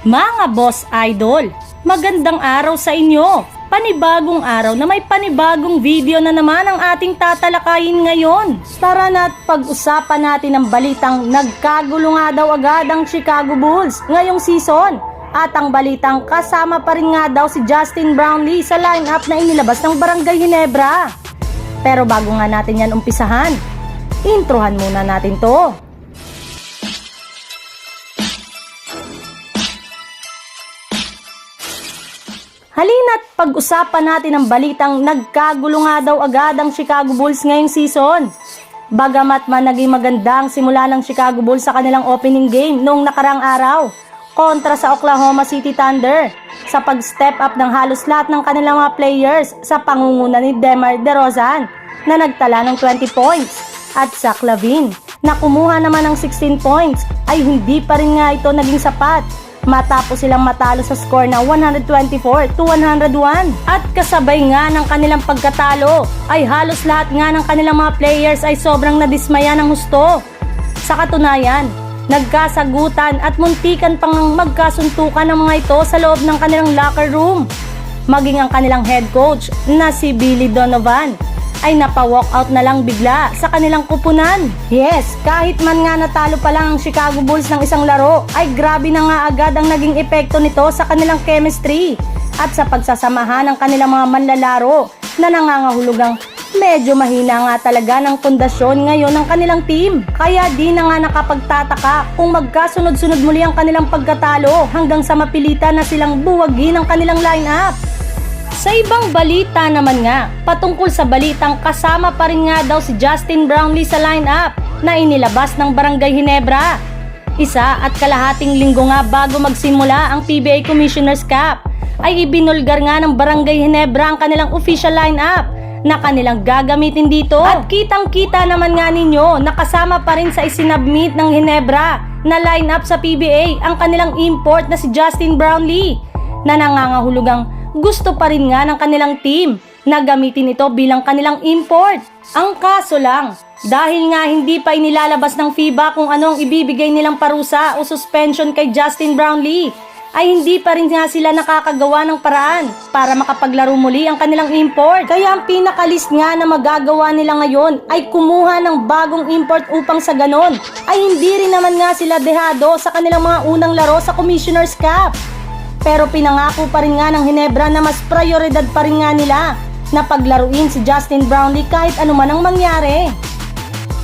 Mga boss idol, magandang araw sa inyo. Panibagong araw na may panibagong video na naman ang ating tatalakayin ngayon. Tara na't pag-usapan natin ang balitang nagkagulo nga daw agad ang Chicago Bulls ngayong season. At ang balitang kasama pa rin nga daw si Justin Brownlee sa lineup na inilabas ng Barangay Ginebra. Pero bago nga natin yan umpisahan, introhan muna natin to. Halina't pag-usapan natin ang balitang nagkagulo nga daw agad ang Chicago Bulls ngayong season. Bagamat man naging maganda ang simula ng Chicago Bulls sa kanilang opening game noong nakarang araw kontra sa Oklahoma City Thunder sa pag-step up ng halos lahat ng kanilang mga players sa pangunguna ni Demar DeRozan na nagtala ng 20 points at Zach Lavine na kumuha naman ng 16 points ay hindi pa rin nga ito naging sapat matapos silang matalo sa score na 124 to 101. At kasabay nga ng kanilang pagkatalo ay halos lahat nga ng kanilang mga players ay sobrang nadismaya ng husto. Sa katunayan, nagkasagutan at muntikan pang magkasuntukan ng mga ito sa loob ng kanilang locker room. Maging ang kanilang head coach na si Billy Donovan ay napa-walkout na lang bigla sa kanilang kupunan. Yes, kahit man nga natalo pa lang ang Chicago Bulls ng isang laro, ay grabe na nga agad ang naging epekto nito sa kanilang chemistry at sa pagsasamahan ng kanilang mga manlalaro na nangangahulugang medyo mahina nga talaga ng pundasyon ngayon ng kanilang team. Kaya di na nga nakapagtataka kung magkasunod-sunod muli ang kanilang pagkatalo hanggang sa mapilitan na silang buwagin ang kanilang lineup. Sa ibang balita naman nga, patungkol sa balitang kasama pa rin nga daw si Justin Brownlee sa lineup na inilabas ng Barangay Ginebra. Isa at kalahating linggo nga bago magsimula ang PBA Commissioner's Cup ay ibinulgar nga ng Barangay Ginebra ang kanilang official lineup na kanilang gagamitin dito. At kitang-kita naman nga ninyo nakasama pa rin sa isinabmit ng Ginebra na lineup sa PBA ang kanilang import na si Justin Brownlee na nangangahulugang gusto pa rin nga ng kanilang team na gamitin ito bilang kanilang import. Ang kaso lang, dahil nga hindi pa inilalabas ng FIBA kung ano ang ibibigay nilang parusa o suspension kay Justin Brownlee, ay hindi pa rin nga sila nakakagawa ng paraan para makapaglaro muli ang kanilang import. Kaya ang pinakalist nga na magagawa nila ngayon ay kumuha ng bagong import upang sa ganon ay hindi rin naman nga sila dehado sa kanilang mga unang laro sa Commissioner's Cup. Pero pinangako pa rin nga ng Hinebra na mas prioridad pa rin nga nila na paglaruin si Justin Brownlee kahit anuman ang mangyari.